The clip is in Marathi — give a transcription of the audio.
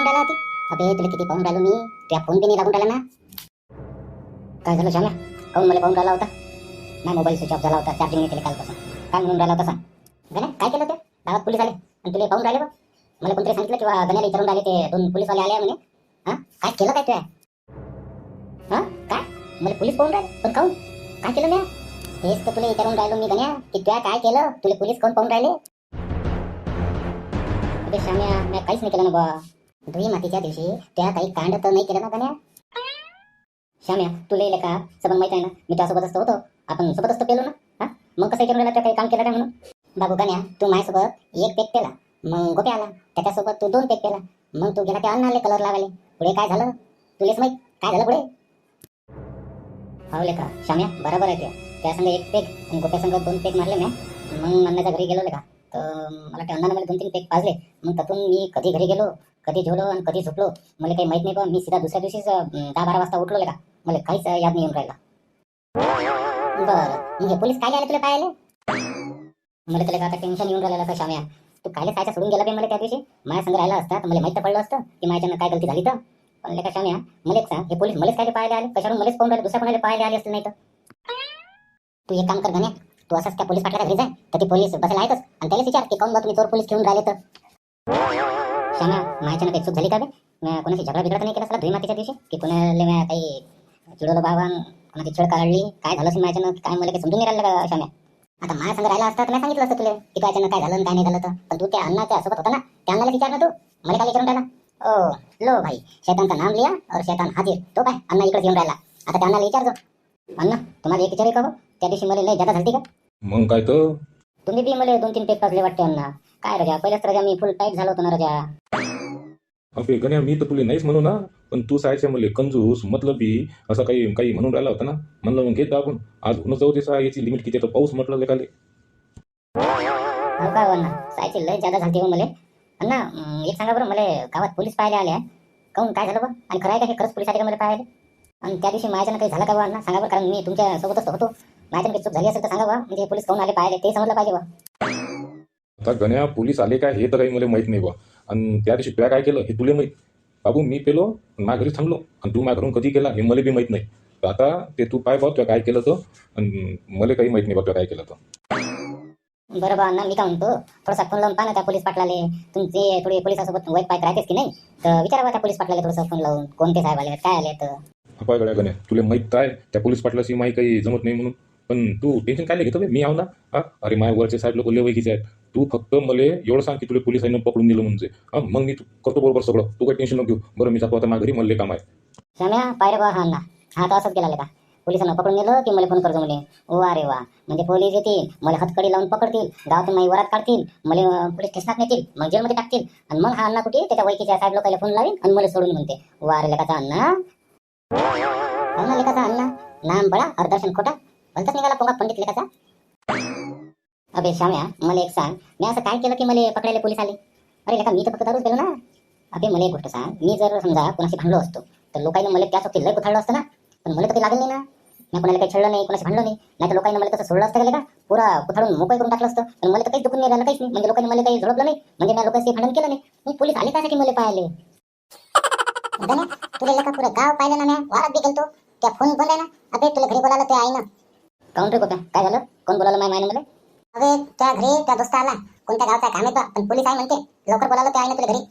लागून राहिला होती अबे तुला किती पाहून राहिलो मी? तुझ्या फोन बी नाही लागून राहिला ना. काय झालं श्याम्या? काऊन मला पाहून राहिला होता? नाही मोबाईल स्विच ऑफ झाला होता चार्जिंग नाही केले कालपासून. काय म्हणून राहिला होता सांग? गण्या काय केलं ते गावात पोलीस आले. आणि तुला पाहून राहिले बघ. मला कोणतरी सांगितलं किंवा गण्याला विचारून राहिले ते दोन पोलीसवाले आले म्हणे. हा? काय केलं काय तुया हा? काय? मला पोलीस पाहून राहिले? पण काऊन काय केलं म्या? हेच तर तुला विचारून राहिलो मी गण्या की तुया काय केलं? तुला पोलीस कोण पाहून राहिले? अबे श्याम्या मी काहीच नाही केलं ना बा. धुई मातीच्या दिवशी त्या काही कांड तर नाही केलं ना गण्या? श्याम्या तुला येईल का? सबन माहीत आहे ना? मी त्यासोबत असतो होतो. आपण सोबत असतो पेलो ना हा? मग कसं विचारून राहिला त्या काही काम केलं का म्हणून? बाबू कन्या तू माझ्यासोबत एक पेक पेला. मग गोप्या आला. त्याच्यासोबत तू दोन पेक पेला. मग तू गेला त्या अन्नाले कलर लावाले पुढे काय झालं? तुलेच माहीत. काय झालं पुढे? हावले का श्याम्या बरोबर आहे त्या संग एक पेक आणि गोप्या संग दोन पेक मारले म्या. मग अन्नाच्या घरी गेलो का तर मला त्या अन्नानं मला दोन तीन पेक पाजले. मग त्यातून मी कधी घरी गेलो? कधी जेवलो आणि कधी झोपलो मला काही माहीत नाही पण मी सीधा दुसऱ्या दिवशीच दहा बारा वाजता उठलो का? मला काहीच याद नाही येऊन राहिला. बरं मग हे पोलीस काय आले तुला काय मला तुला आता टेन्शन येऊन राहिलं का शाम्या. तू कायला खायचं सोडून गेला बे मला त्या दिवशी? माझ्या संग राहिला असता तर मला माहीत पडलं असतं की माझ्यानं काय गलती झाली तर. पण लेका श्याम्या मला एक सांग हे पोलीस मलाच काय पाहायला आले? कशावरून मलाच पाहून राहिले दुसऱ्या कोणाला पाहायला आले असतील नाही तर? तू एक काम कर गण्या तू असंच त्या पोलीस पाटलाच्या घरी जाय तर ती पोलीस बसायला आहेतच. आणि त्याला विचार की काऊन बा तुम्ही चोर पोलीस घेऊन राहिले तर? श्याम्या माझ्यानं काही चूक झाली का बे? मी कोणाशी झगडा बिगडा नाही केला असला धुई मातीच्या दिवशी? की कोणाला मी काही चिडवलं बाबा कोणाची छेड काढली? काय झालं असेल माझ्यानं काय मला काही समजून नाही राहिलं का श्याम्या? आता माझ्या संग राहिला असता तर मी सांगितलं असतं तुला की त्याच्यानं काय झालं काय नाही झालं तर. पण तू त्या अण्णाच्या सोबत होता ना त्या अण्णाला विचार ना तू. मला काय विचारून राहिला? ओ लो भाई शैतान का नाम लिया और शैतान हाजीर. तो काय? अण्णा इकडे येऊन राहिला. आता त्या अण्णाला विचारतो अण्णा तुम्हाला एक विचार का हो? त्या दिवशी मला लय जादा झालती का? मग काय तर? तुम्ही बी मला दोन तीन पेक पाजले वाटते अण्णा. काय रजा पहिल्याच रजा मी फुल टाईट झालो होतो ना रजा अबे गण्या मी तर तुला नाहीच म्हणू ना पण तू सायच्या मला कंजूस मतलबी असं काही काही म्हणून राहिला होता ना. म्हणलं मग घेत आपण. आज होणं जाऊ दे याची लिमिट किती तर पाऊस म्हटलं लेखाले हो काय हो अण्णा सायची लय जादा झालती हो मला. अं, एक सांगा बरं मला गावात पोलीस पाहायला आले. काहून काय झालं बा आणि खरं आहे का हे? खरंच पोलीस आले का मला पाहायला? आणि त्या दिवशी माझ्यानं काही झालं का बा अण्णा? सांगा बरं कारण मी तुमच्या सोबतच होतो. माझ्यानं काही चूक झाली असेल तर सांगा बा म्हणजे पोलीस काहून आले पाहायला? ते समजलं पाहिजे बा आता गण्या पोलीस आले काय हे तर काही मला माहीत नाही बा. आणि त्या दिवशी तुला काय केलं हे तुला माहीत. बाबू मी पेलो माझ्या घरी थांबलो. आणि तू माझ्या घरून कधी केला हे मला बी माहीत नाही. तर आता ते तू पाय बा तुला काय केलं तर. आणि मला काही माहीत नाही बा तुला काय केलं तर. बरं बा अण्णा मी काय म्हणतो थोडासा फोन लावून पहा ना त्या पोलीस पाटलाले. तुमचे थोडे पोलिसासोबत वाईट पायत राहतेच की नाही? तर विचारा बा त्या पोलीस पाटलाले थोडंसं फोन लावून. कोणते साहेब आले काय आले तर गड्या गण्या तुला माहीत आहे. त्या पोलीस पाटलाशी माही काही जमत नाही म्हणून. पण तू टेन्शन काय घेतो बे मी आहो ना. हा अरे माझ्या वरच्या साहेब लोक लेवकीचे आहेत. तू फक्त मला एवढं सांग की तुला पोलिसांनी पकडून दिलं म्हणजे. हा मग मी तू करतो बरोबर सगळं. तू काही टेन्शन नको घेऊ. बरं मी जातो आता माझ्या घरी मला काम आहे. श्याम्या बा हाणला हा तर असंच केला का? पोलिसांना पकडून गेलं की मला फोन करतो म्हणे ओ अरे वा. म्हणजे पोलीस येतील मला हातकडी लावून पकडतील गावातून माझी वरात काढतील मला अं, पोलीस स्टेशनात नेतील मग जेलमध्ये टाकतील. आणि मग हा अण्णा कुठे? त्याच्या वैकीच्या साहेब लोकांना फोन लावीन आणि मला सोडून म्हणते. वा अरे लेकाचा अण्णा. हो ना लेकाचा अण्णा. नाम बडा और दर्शन खोटा. भलताच निघाला पोंगा पंडित लेखाचा अबे श्याम्या मला एक सांग. मी असं काय केलं की मला पकडायला पोलीस आले? अरे लेखा मी तर फक्त दारूच गेलो ना. अबे मला एक गोष्ट सांग. मी जर समजा कोणाशी भांडलो असतो तर लोकांनी मला त्याच वक्ती लय कुथाळलं असतं ना. पण मला तर काही लागलं नाही ना. मी कोणाला काही छळलं नाही कोणाशी भांडलो नाही. नाही तर लोकांनी मला तसं सोडलं असतं का पुरा कुथाळून मोकळं करून टाकलं असतं. पण मला तर काही दुखून नाही राहिलं काहीच नाही. म्हणजे लोकांनी मला काही झोडपलं नाही. म्हणजे मी लोकांशी भांडण केलं नाही. मी पोलीस आले त्यासाठी मला पाहिले तुला लेका पुरं गाव पाहिलं ना मी वारात बी गेलतो. त्या फोन बंद आहे ना. अबे तुला घरी बोलायला ते आहे ना काउंटर गोप्या काय झालं? कोण बोलावलं माय मायने मला अरे त्या घरी त्या दोस्त आला कोणत्या गावचा काम आहे पण पोलीस आहे म्हणते. लवकर बोलावलं त्या आहे ना तुला घरी.